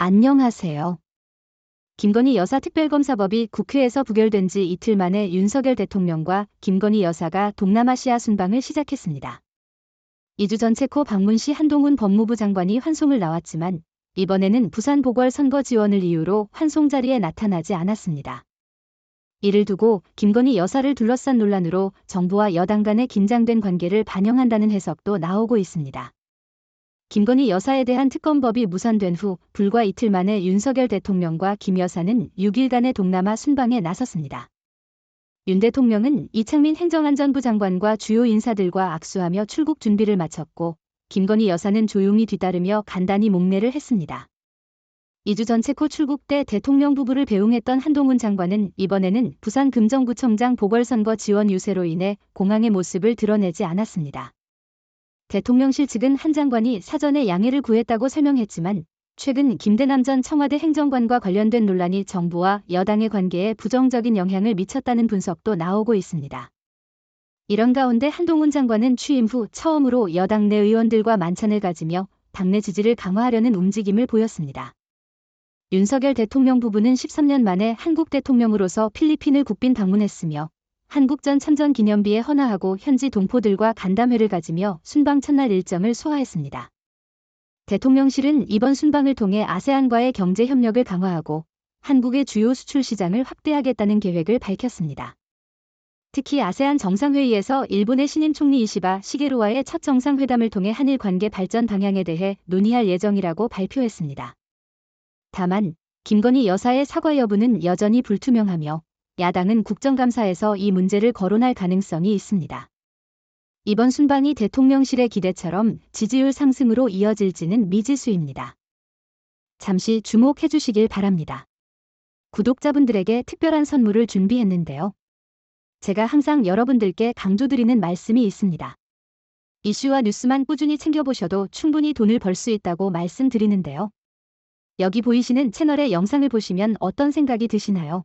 안녕하세요. 김건희 여사 특별검사법이 국회에서 부결된 지 이틀 만에 윤석열 대통령과 김건희 여사가 동남아시아 순방을 시작했습니다. 2주 전 체코 방문 시 한동훈 법무부 장관이 환송을 나왔지만 이번에는 부산 보궐선거 지원을 이유로 환송 자리에 나타나지 않았습니다. 이를 두고 김건희 여사를 둘러싼 논란으로 정부와 여당 간의 긴장된 관계를 반영한다는 해석도 나오고 있습니다. 김건희 여사에 대한 특검법이 무산된 후 불과 이틀 만에 윤석열 대통령과 김 여사는 6일간의 동남아 순방에 나섰습니다. 윤 대통령은 이창민 행정안전부 장관과 주요 인사들과 악수하며 출국 준비를 마쳤고 김건희 여사는 조용히 뒤따르며 간단히 목례를 했습니다. 2주 전 체코 출국 때 대통령 부부를 배웅했던 한동훈 장관은 이번에는 부산 금정구청장 보궐선거 지원 유세로 인해 공항의 모습을 드러내지 않았습니다. 대통령실 측은 한 장관이 사전에 양해를 구했다고 설명했지만 최근 김대남 전 청와대 행정관과 관련된 논란이 정부와 여당의 관계에 부정적인 영향을 미쳤다는 분석도 나오고 있습니다. 이런 가운데 한동훈 장관은 취임 후 처음으로 여당 내 의원들과 만찬을 가지며 당내 지지를 강화하려는 움직임을 보였습니다. 윤석열 대통령 부부는 13년 만에 한국 대통령으로서 필리핀을 국빈 방문했으며 한국전 참전 기념비에 헌화하고 현지 동포들과 간담회를 가지며 순방 첫날 일정을 소화했습니다. 대통령실은 이번 순방을 통해 아세안과의 경제 협력을 강화하고 한국의 주요 수출 시장을 확대하겠다는 계획을 밝혔습니다. 특히 아세안 정상회의에서 일본의 신임 총리 이시바 시게루와의 첫 정상회담을 통해 한일 관계 발전 방향에 대해 논의할 예정이라고 발표했습니다. 다만 김건희 여사의 사과 여부는 여전히 불투명하며 야당은 국정감사에서 이 문제를 거론할 가능성이 있습니다. 이번 순방이 대통령실의 기대처럼 지지율 상승으로 이어질지는 미지수입니다. 잠시 주목해 주시길 바랍니다. 구독자분들에게 특별한 선물을 준비했는데요. 제가 항상 여러분들께 강조드리는 말씀이 있습니다. 이슈와 뉴스만 꾸준히 챙겨보셔도 충분히 돈을 벌 수 있다고 말씀드리는데요. 여기 보이시는 채널의 영상을 보시면 어떤 생각이 드시나요?